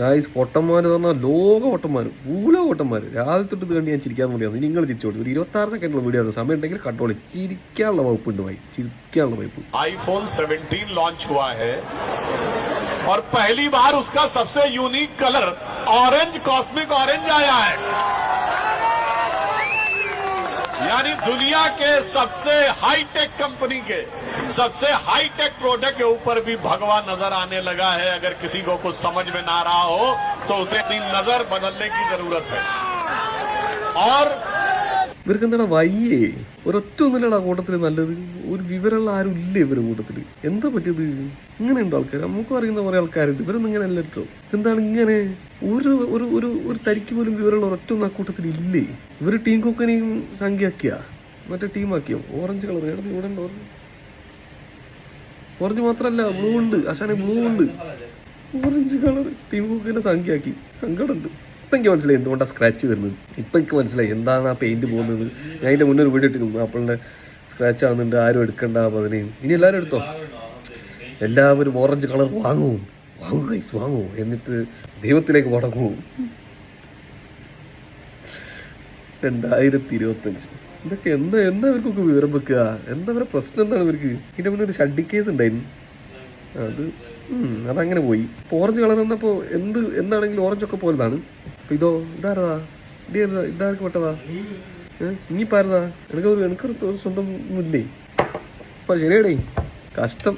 Guys പൊട്ടന്മാർ എന്ന് പറഞ്ഞാൽ ലോക പൊട്ടന്മാർ പൂല പൊട്ടന്മാർ രാവിലെ തൊട്ട് ഇത് കണ്ട് ഞാൻ ചിരിക്കാൻ വേണ്ടിയാണ് ഇനി നിങ്ങൾ ചിരിച്ചോളൂ ഒരു ഇരുപത്തി ആറ് സെക്കൻഡുള്ള വീഡിയോ ആണ് സമയം ഉണ്ടെങ്കിൽ കണ്ടോളി ചിരിക്കാനുള്ള വകുപ്പ് ഉണ്ട് ഭായി ചിരിക്കാനുള്ള വകുപ്പ് आईफोन 17 लॉन्च हुआ है और पहली बार उसका सबसे unique colour orange cosmic orange आया है यानी दुनिया के सबसे हाईटेक कंपनी के, सबसे हाईटेक प्रोडक्ट के ऊपर भी भगवा नज़र आने लगा है। अगर किसी को कुछ समझ में ना रहा हो तो उसे अपनी नज़र बदलने की ज़रूरत है। और ഇവർക്ക് എന്താണ് വയ്യേ? ഒരൊറ്റ ഒന്നുമില്ലടാ കൂട്ടത്തിൽ നല്ലത്. ഒരു വിവരമുള്ള ആരും ഇല്ല ഇവരുടെ കൂട്ടത്തിൽ എന്താ പറ്റിയത്? ഇങ്ങനെയുണ്ട് ആൾക്കാർ നമുക്കും അറിയുന്ന കുറെ ആൾക്കാരുണ്ട്. ഇവരൊന്നും ഇങ്ങനെ അല്ല കേട്ടോ എന്താണ് ഇങ്ങനെ? ഒരു ഒരു ഒരു ഒരു തരിക്ക് പോലും വിവരമുള്ള ഒരൊറ്റ ഒന്നും ആ കൂട്ടത്തിൽ ഇല്ലേ? ഇവർ ടീം കുക്കനെയും സംഖ്യയാക്കിയ? മറ്റേ ടീമാക്കിയോ? ഓറഞ്ച് കളർ എവിടെ ഇവിടെ ഉണ്ട്? ഓറഞ്ച് മാത്രല്ല ബ്ലൂ ഉണ്ട്. അശാനെ ബ്ലൂ ഉണ്ട്. ഓറഞ്ച് കളർ ടീം കുക്കിന്റെ സംഖ്യയാക്കി. സങ്കടമുണ്ട് ഇപ്പം എനിക്ക് മനസ്സിലായി എന്തുകൊണ്ടാണ് സ്ക്രാച്ച് വരുന്നത്. ഇപ്പം എനിക്ക് മനസ്സിലായി എന്താണ് ആ പെയിന്റ് പോകുന്നത്. ഞാൻ അതിന്റെ മുന്നേ ഒരു വീഡിയോ ഇട്ടിരുന്നു. അപ്പോഴെ സ്ക്രാച്ച് ആവുന്നുണ്ട്. ആരും എടുക്കണ്ട അതിനെയും അതിന് ഇനി എല്ലാവരും എടുത്തോ? എല്ലാവരും ഓറഞ്ച് കളർ വാങ്ങൂ. വാങ്ങൂ ഗൈസ് വാങ്ങൂ. എന്നിട്ട് ദൈവത്തിലേക്ക് മടങ്ങും. രണ്ടായിരത്തി ഇരുപത്തഞ്ച് ഇതൊക്കെ എന്താ എന്താ ഇവർക്കൊക്കെ വിവരം വെക്കുക? എന്താ പ്രശ്നം എന്താണ് ഇവർക്ക്? ഇതിന്റെ മുന്നേ ഒരു ഷഡ്ഡി കേസ് ഉണ്ടായിരുന്നു. അത് അതങ്ങനെ പോയി. ഓറഞ്ച് കളർ വന്നപ്പോൾ എന്ത് എന്താണെങ്കിലും ഓറഞ്ച് ഒക്കെ പോലതാണ്. അപ്പോൾ ഇതോ ഇതാരതാ? ഇതേതാ ഇതാർക്ക് പെട്ടതാ? ഏഹ് ഇനിയിപ്പോ ആരതാ? എനിക്കൊരു എനിക്കൊരു സ്വന്തം ഇല്ലേ? അപ്പൊ ശരിയടേ കഷ്ടം.